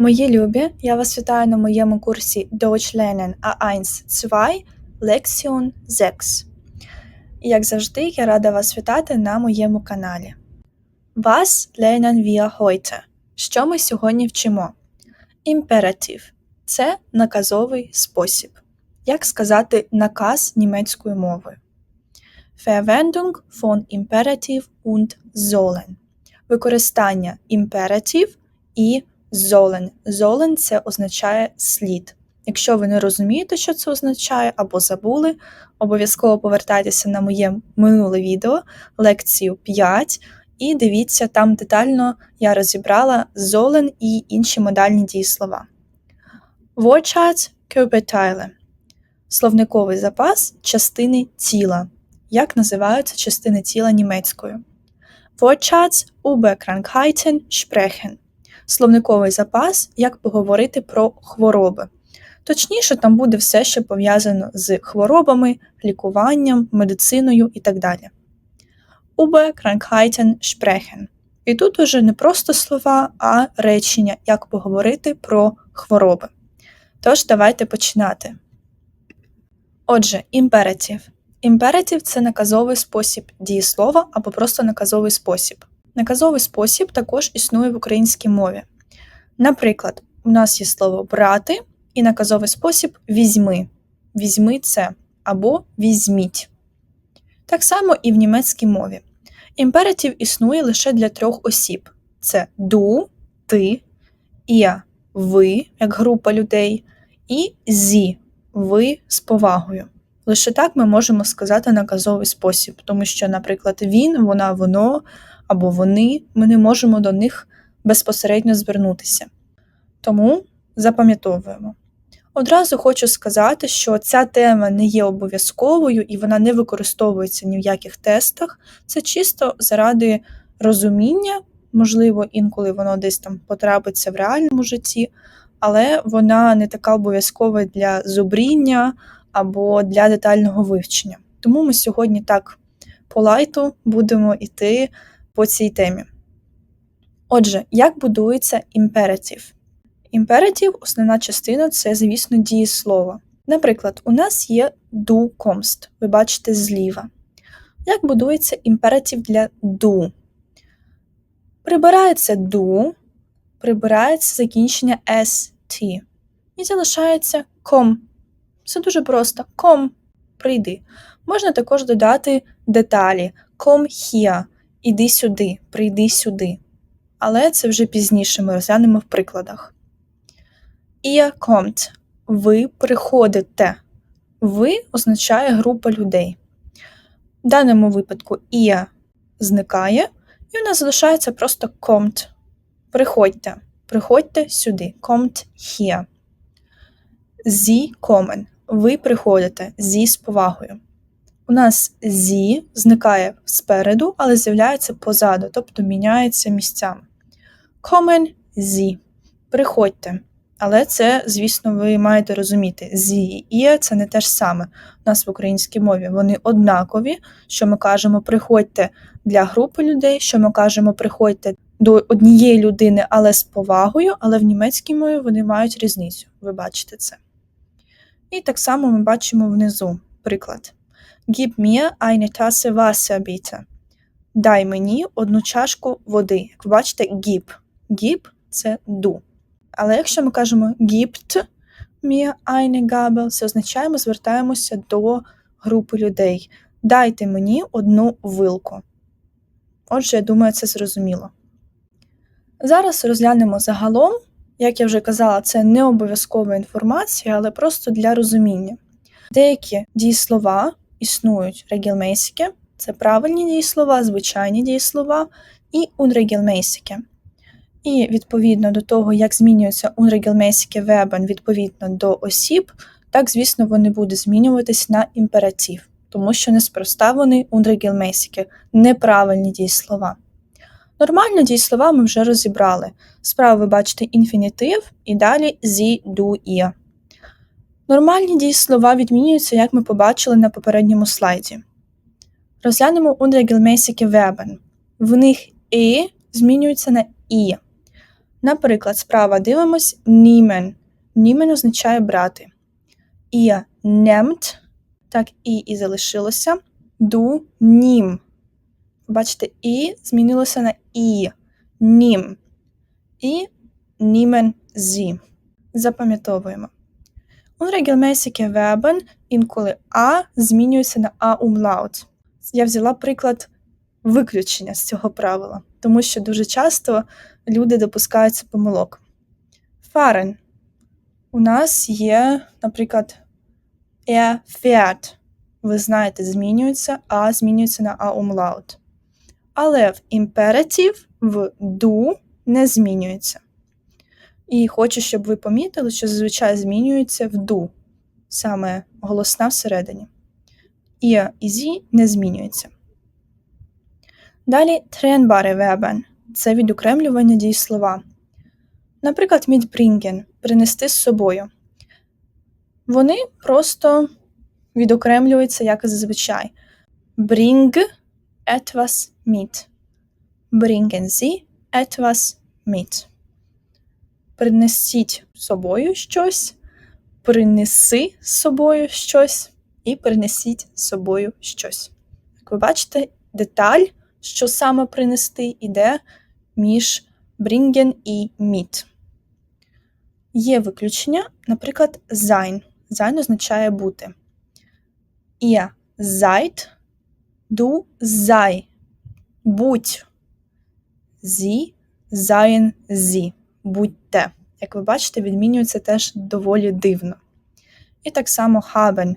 Мої любі, я вас вітаю на моєму курсі Deutsch lernen A1 2 Lektion 6. І як завжди, я рада вас вітати на моєму каналі. Was lernen wir heute? Що ми сьогодні вчимо? Імператив це наказовий спосіб. Як сказати наказ німецькою мовою? Verwendung von Imperativ und sollen. Використання імператив і Золен. Золен це означає слід. Якщо ви не розумієте, що це означає, або забули, обов'язково повертайтеся на моє минуле відео, лекцію 5, і дивіться, там детально я розібрала золен і інші модальні дієслова. Wortschatz Körperteile. Словниковий запас частини тіла. Як називаються частини тіла німецькою? Über Krankheiten sprechen словниковий запас, як поговорити про хвороби. Точніше, там буде все, що пов'язано з хворобами, лікуванням, медициною і так далі. Über Krankheiten sprechen. І тут уже не просто слова, а речення, як поговорити про хвороби. Тож, давайте починати. Отже, імператив. Імператив це наказовий спосіб дієслова або просто наказовий спосіб. Наказовий спосіб також існує в українській мові. Наприклад, у нас є слово брати і наказовий спосіб візьми. Візьми це або візьміть. Так само і в німецькій мові. Імператив існує лише для трьох осіб: це ду, ти, я, ви, як група людей, і зі ви з повагою. Лише так ми можемо сказати наказовий спосіб, тому що, наприклад, він, вона, воно або вони, ми не можемо до них безпосередньо звернутися. Тому запам'ятовуємо. Одразу хочу сказати, що ця тема не є обов'язковою і вона не використовується ні в яких тестах. Це чисто заради розуміння, можливо, інколи воно десь там потрапиться в реальному житті, але вона не така обов'язкова для зубріння або для детального вивчення. Тому ми сьогодні так по лайту будемо йти по цій темі. Отже, як будується імператив? Імператив, основна частина це, звісно, дієслово. Наприклад, у нас є du kommst, ви бачите зліва. Як будується імператив для du? Прибирається du, прибирається закінчення st. І залишається kom. Все дуже просто. Kom. Прийди. Можна також додати деталі. Kom here. Іди сюди, прийди сюди. Але це вже пізніше ми розглянемо в прикладах. Ihr kommt. Ви приходите. Ви означає група людей. В даному випадку ihr зникає, і у нас залишається просто kommt. Приходьте. Приходьте сюди. Kommt hier. Sie kommen. Ви приходите зі з повагою. У нас зі зникає спереду, але з'являється позаду, тобто міняється місцями. Kommen Sie. Приходьте. Але це, звісно, ви маєте розуміти, зі і «є» – це не те ж саме. У нас в українській мові вони однакові, що ми кажемо приходьте для групи людей, що ми кажемо приходьте до однієї людини, але з повагою, але в німецькій мові вони мають різницю. Ви бачите це. І так само ми бачимо внизу приклад. Gib mir eine Tasse Wasser, bitte. Дай мені одну чашку води. Як ви бачите, gib. Gib – це ду. Але якщо ми кажемо gibt mir eine Gabel, це означає, ми звертаємося до групи людей. Дайте мені одну вилку. Отже, я думаю, це зрозуміло. Зараз розглянемо загалом, як я вже казала, це не обов'язкова інформація, але просто для розуміння. Деякі дієслова існують регілмейсіки, це правильні дієслова, звичайні дієслова і унрегілмейсіки. І відповідно до того, як змінюються unregelmäßige Verben відповідно до осіб, так, звісно, вони будуть змінюватись на імператив, тому що неспроста вони unregelmäßige, неправильні дієслова. Нормальні дієслова ми вже розібрали. Справа ви бачите інфінітив і далі зі, ду, ihr. Нормальні дієслова відмінюються, як ми побачили на попередньому слайді. Розглянемо unregelmäßige Verben. В них «і» змінюється на «і». Наприклад, справа дивимось nehmen. Nehmen означає брати. Ihr nehmt, так і і залишилося. Du nimm. Бачите, і змінилося на і. Нім. І nehmen sie. Запам'ятовуємо. Unregelmäßige Verben інколи А змінюється на А umlaut. Я взяла приклад виключення з цього правила, тому що дуже часто люди допускаються помилок. Fahren. У нас є, наприклад, er. Ви знаєте, змінюється, а змінюється на а umlaut. Але в імператив в do не змінюється. І хочу, щоб ви помітили, що зазвичай змінюється в do, саме голосна всередині. І і зі не змінюється. Далі тренбаре Verben – це відокремлювання дієслова. Наприклад, mitbringen – принести з собою. Вони просто відокремлюються, як і зазвичай. Bring etwas mit. Bringen Sie etwas mit. Принесіть з собою щось, принеси з собою щось і принесіть з собою щось. Як ви бачите, деталь, що саме принести, іде між bringen і mit. Є виключення, наприклад, sein. Sein означає бути. Ihr seid, du sei. Будь. Sie, seien sie. Будьте. Як ви бачите, відмінюється теж доволі дивно. І так само haben.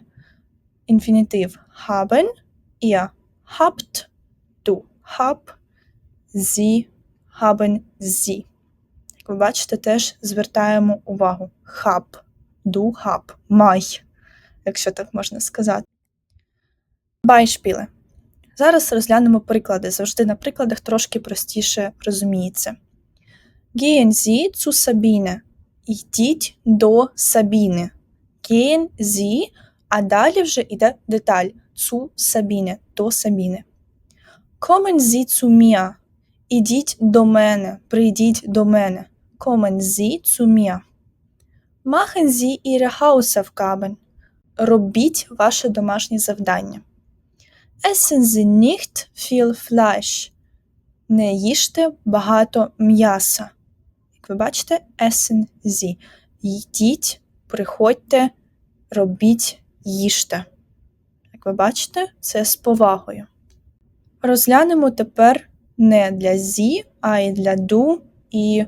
Інфінітив haben, ihr habt, du hab, sie haben sie. Як ви бачите, теж звертаємо увагу. Hab, du hab, май, якщо так можна сказати. Beispiele. Зараз розглянемо приклади. Завжди на прикладах трошки простіше розуміється. Gehen Sie zu Sabine. Йдіть до Сабіни. Gehen Sie, а далі вже йде деталь. Zu Sabine, до Сабіни. Kommen Sie zu mir. Ідіть до мене, прийдіть до мене. Kommen Sie zu mir. Machen Sie Ihre Hausaufgaben. Робіть ваше домашнє завдання. Essen Sie nicht viel Fleisch. Не їжте багато м'яса. Ви бачите, essen Sie. Йдіть, приходьте, робіть, їжте. Як ви бачите, це з повагою. Розглянемо тепер не для зі, а й для ду і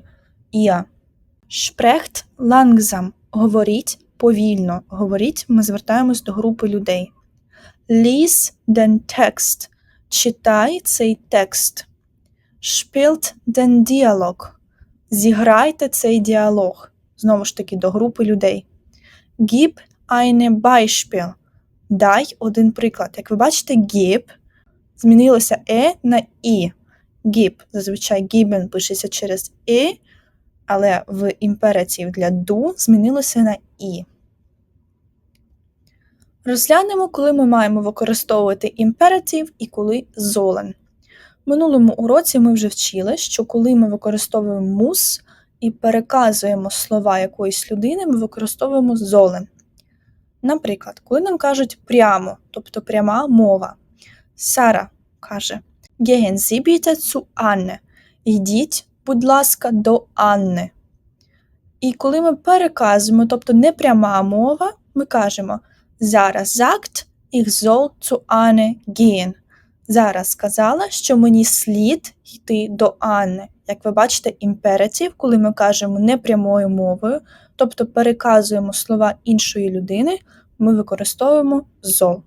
ihr. Sprecht langsam. Говоріть повільно. Говоріть, ми звертаємось до групи людей. Lies den Text. Читай цей текст. Spielt den Dialog. Зіграйте цей діалог. Знову ж таки, до групи людей. Gib eine Beispiel. Дай один приклад. Як ви бачите, gib змінилося е на і. Gib. Зазвичай geben пишеться через е, але в імператив для ду змінилося на і. Розглянемо, коли ми маємо використовувати імператив і коли золен. Минулому уроці ми вже вчили, що коли ми використовуємо мус і переказуємо слова якоїсь людини, ми використовуємо золен. Наприклад, коли нам кажуть прямо, тобто пряма мова. Сара каже: Sie bitte. Йдіть, будь ласка, до Анни. І коли ми переказуємо, тобто не пряма мова, ми кажемо Зараз sagt, ich soll zu Anne gehen. Зараз сказала, що мені слід йти до Анни. Як ви бачите, імператив, коли ми кажемо непрямою мовою, тобто переказуємо слова іншої людини, ми використовуємо зол.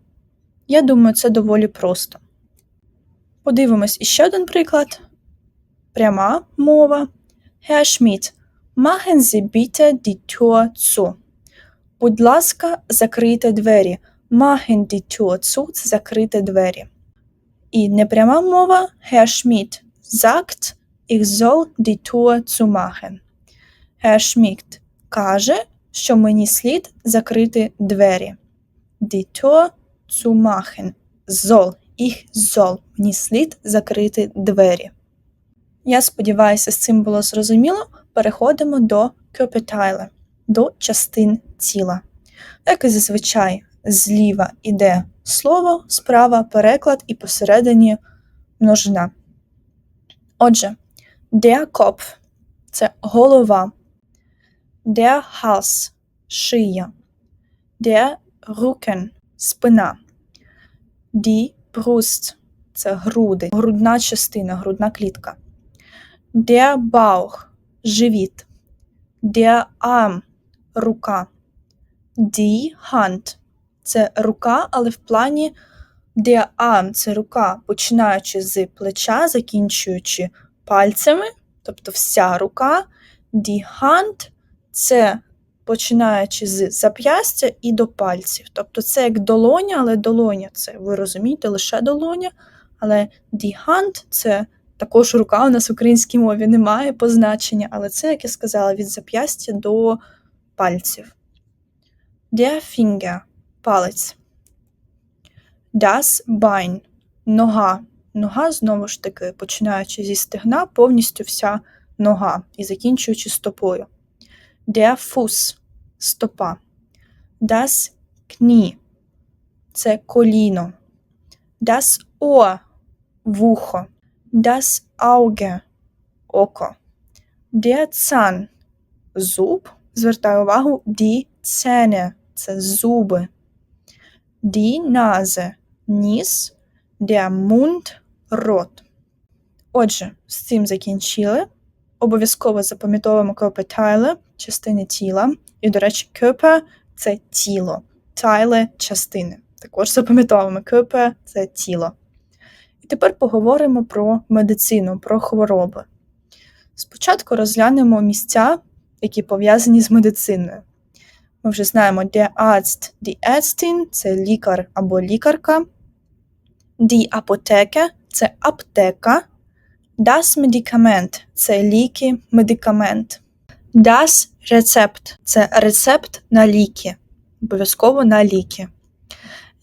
Я думаю, це доволі просто. Подивимось іще один приклад. Пряма мова. Herr Schmidt, machen Sie bitte die Tür zu. Будь ласка, закрийте двері. Machen die Tür zu – це закрити двері. І непряма мова Herr Schmidt sagt, ich soll die Tür zumachen. Herr Schmidt каже, що мені слід закрити двері. Die Tür zumachen. Soll. Ich soll. Мені слід закрити двері. Я сподіваюся, з цим було зрозуміло. Переходимо до Körperteile, до частин тіла. Як і зазвичай, зліва йде слово, справа переклад і посередині множина. Отже, der Kopf – це голова, der Hals – шия, der Rücken – спина, die Brust – це груди, грудна частина, грудна клітка, der Bauch – живіт, der Arm – рука, die Hand – це рука, але в плані der це рука, починаючи з плеча, закінчуючи пальцями, тобто вся рука, die це починаючи з зап'ястя і до пальців. Тобто це як долоня, але долоня це, ви розумієте, лише долоня, але die це також рука у нас в українській мові немає позначення, але це, як я сказала, від зап'ястя до пальців. Der Finger – палець. Das Bein – нога. Нога, знову ж таки, починаючи зі стегна, повністю вся нога і закінчуючи стопою. Der Fuß – стопа. Das Knie – це коліно. Das Ohr – вухо. Das Auge – око. Der Zahn – зуб. Звертаю увагу, die Zähne – це зуби. Die Nase – ніс. Der Mund – рот. Отже, з цим закінчили. Обов'язково запам'ятовуємо Körperteile – частини тіла. І, до речі, Körper – це тіло. Teile – частини. Також запам'ятовуємо Körper – це тіло. І тепер поговоримо про медицину, про хвороби. Спочатку розглянемо місця, які пов'язані з медициною. Ми вже знаємо, der Arzt, die Ärztin – це лікар або лікарка. Die Apotheke – це аптека. Das Medikament – це ліки, медикамент. Das Rezept – це рецепт на ліки. Обов'язково на ліки.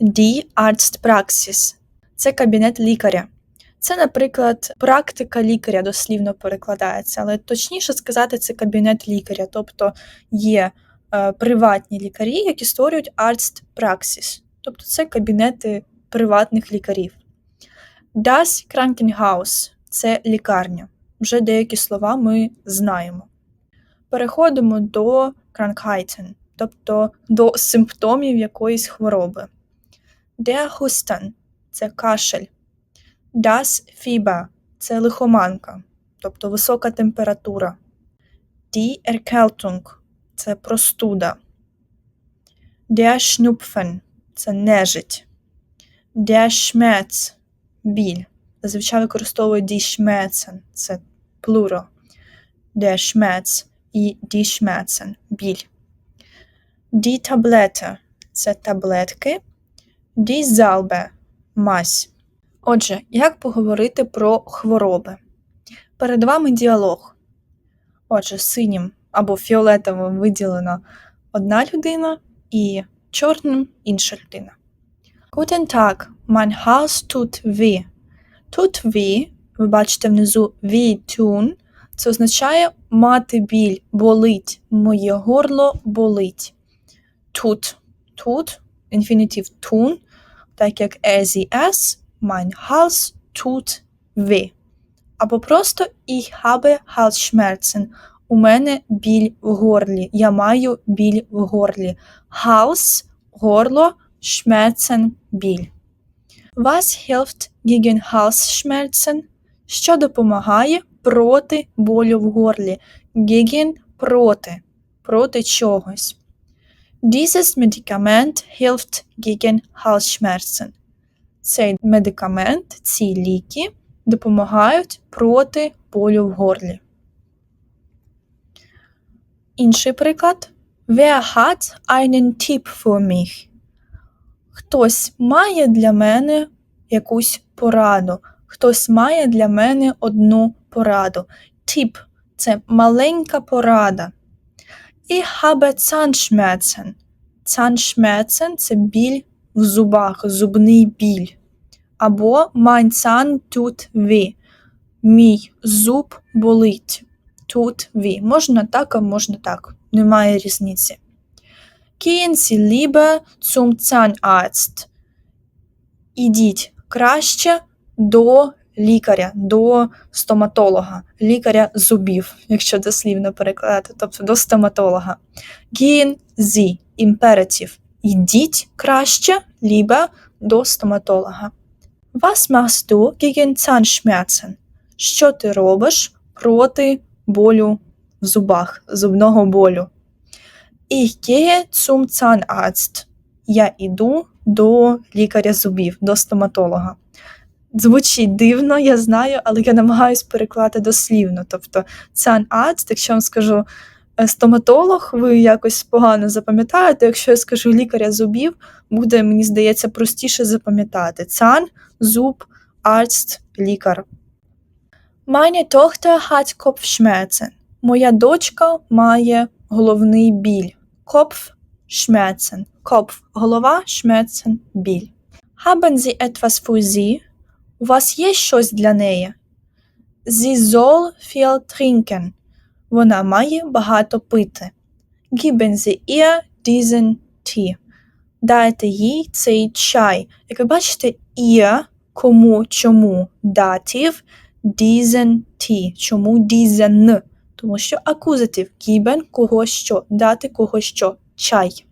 Die Arztpraxis – це кабінет лікаря. Це, наприклад, практика лікаря дослівно перекладається, але точніше сказати, це кабінет лікаря. Тобто є приватні лікарі, які створюють Arztpraxis. Тобто це кабінети приватних лікарів. Das Krankenhaus – це лікарня. Вже деякі слова ми знаємо. Переходимо до Krankheiten, тобто до симптомів якоїсь хвороби. Der Husten – це кашель. Das Fieber – це лихоманка, тобто висока температура. Die Erkältung – це простуда. Schnupfen – це нежить. Der біль. Зазвичай використовують Schmerzen – це плуро. Der і die біль. Die Tablette – це таблетки. Die Salbe – мазь. Отже, як поговорити про хвороби? Перед вами діалог. Отже, синім або фіолетовим виділена одна людина і чорним інша людина. Guten Tag, mein Hals tut weh. Tut weh, ви бачите внизу weh tun, це означає мати біль, болить, моє горло болить. Tut, tut, інфінітив tun, так як as es, mein Hals tut weh. Або просто ich habe Halsschmerzen. У мене біль в горлі. Я маю біль в горлі. Hals – горло, Schmerzen – біль. Was hilft gegen Halsschmerzen? Що допомагає проти болю в горлі? Gegen – проти. Проти чогось. Dieses Medikament hilft gegen Halsschmerzen. Цей медикамент, ці ліки допомагають проти болю в горлі. Інший приклад. Wer hat einen Tipp für mich? Хтось має для мене якусь пораду. Хтось має для мене одну пораду. Тип це маленька порада. Ich habe Zahnschmerzen. Zahnschmerzen – це біль в зубах, зубний біль. Або mein Zahn tut weh. Мій зуб болить. Тут ві. Можна так, а можна так. Немає різниці. Gehen Sie lieber zum Zahnarzt. Ідіть краще до лікаря, до стоматолога, лікаря зубів, якщо дослівно перекладати, тобто до стоматолога. Gehen Sie – імператив. Ідіть краще, lieber до стоматолога. Was machst du gegen? Що ти робиш проти болю в зубах, зубного болю? Ich gehe zum Zahnarzt. Я іду до лікаря зубів, до стоматолога. Звучить дивно, я знаю, але я намагаюсь перекладати дослівно. Тобто, Zahnarzt, якщо я вам скажу е, стоматолог, ви якось погано запам'ятаєте. Якщо я скажу лікаря зубів, буде, мені здається, простіше запам'ятати. Zahn, зуб, Arzt, лікар. Meine Tochter hat Kopfschmerzen. Моя дочка має головний біль. Kopf, Schmerzen. Kopf – голова, Schmerzen – біль. Haben Sie etwas für sie? У вас є щось для неї? Sie soll viel trinken. Вона має багато пити. Geben Sie ihr diesen Tee. Дайте їй цей чай. Як ви бачите, ihr – кому, чому, датів, diesen Tee. Чому diesen? Тому що акузатив geben – кого що, дати кого що, чай.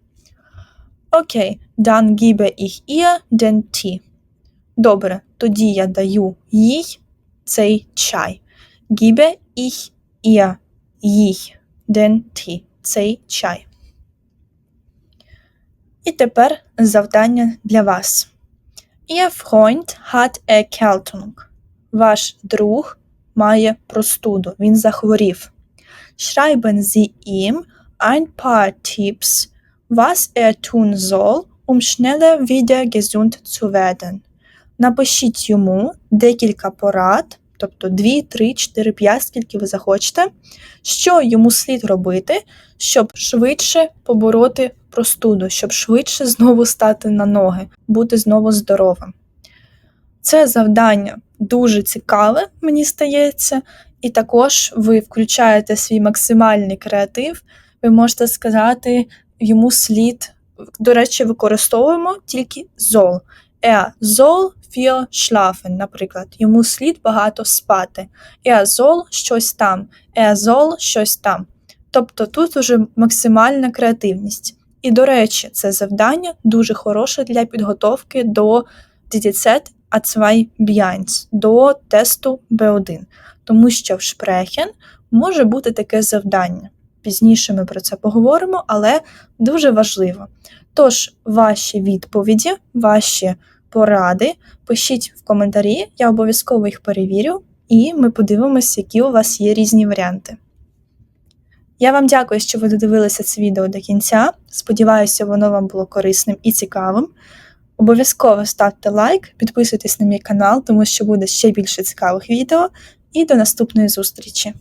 Окей, dann gebe ich ihr den Tee. Добре, тоді я даю їй цей чай. Gebe ich ihr їй den Tee. Цей чай. І тепер завдання для вас. Ihr Freund hat Erkältung. Ваш друг має простуду, він захворів. Schreiben Sie ihm ein paar Tipps, was er tun soll, um schneller wieder gesund zu werden. Напишіть йому декілька порад, тобто 2, 3, 4, 5, скільки ви захочете, що йому слід робити, щоб швидше побороти простуду, щоб швидше знову стати на ноги, бути знову здоровим. Це завдання дуже цікаве, мені стається, і також ви включаєте свій максимальний креатив, ви можете сказати йому слід. До речі, використовуємо тільки зол. Er soll viel schlafen, наприклад. Йому слід багато спати. Er soll щось там. Er soll щось там. Тобто тут уже максимальна креативність. І, до речі, це завдання дуже хороше для підготовки до DDZ A2 B1, до тесту B1, тому що в Шпрехен може бути таке завдання. Пізніше ми про це поговоримо, але дуже важливо. Тож, ваші відповіді, ваші поради пишіть в коментарі, я обов'язково їх перевірю, і ми подивимося, які у вас є різні варіанти. Я вам дякую, що ви додивилися це відео до кінця. Сподіваюся, воно вам було корисним і цікавим. Обов'язково ставте лайк, підписуйтесь на мій канал, тому що буде ще більше цікавих відео. І до наступної зустрічі!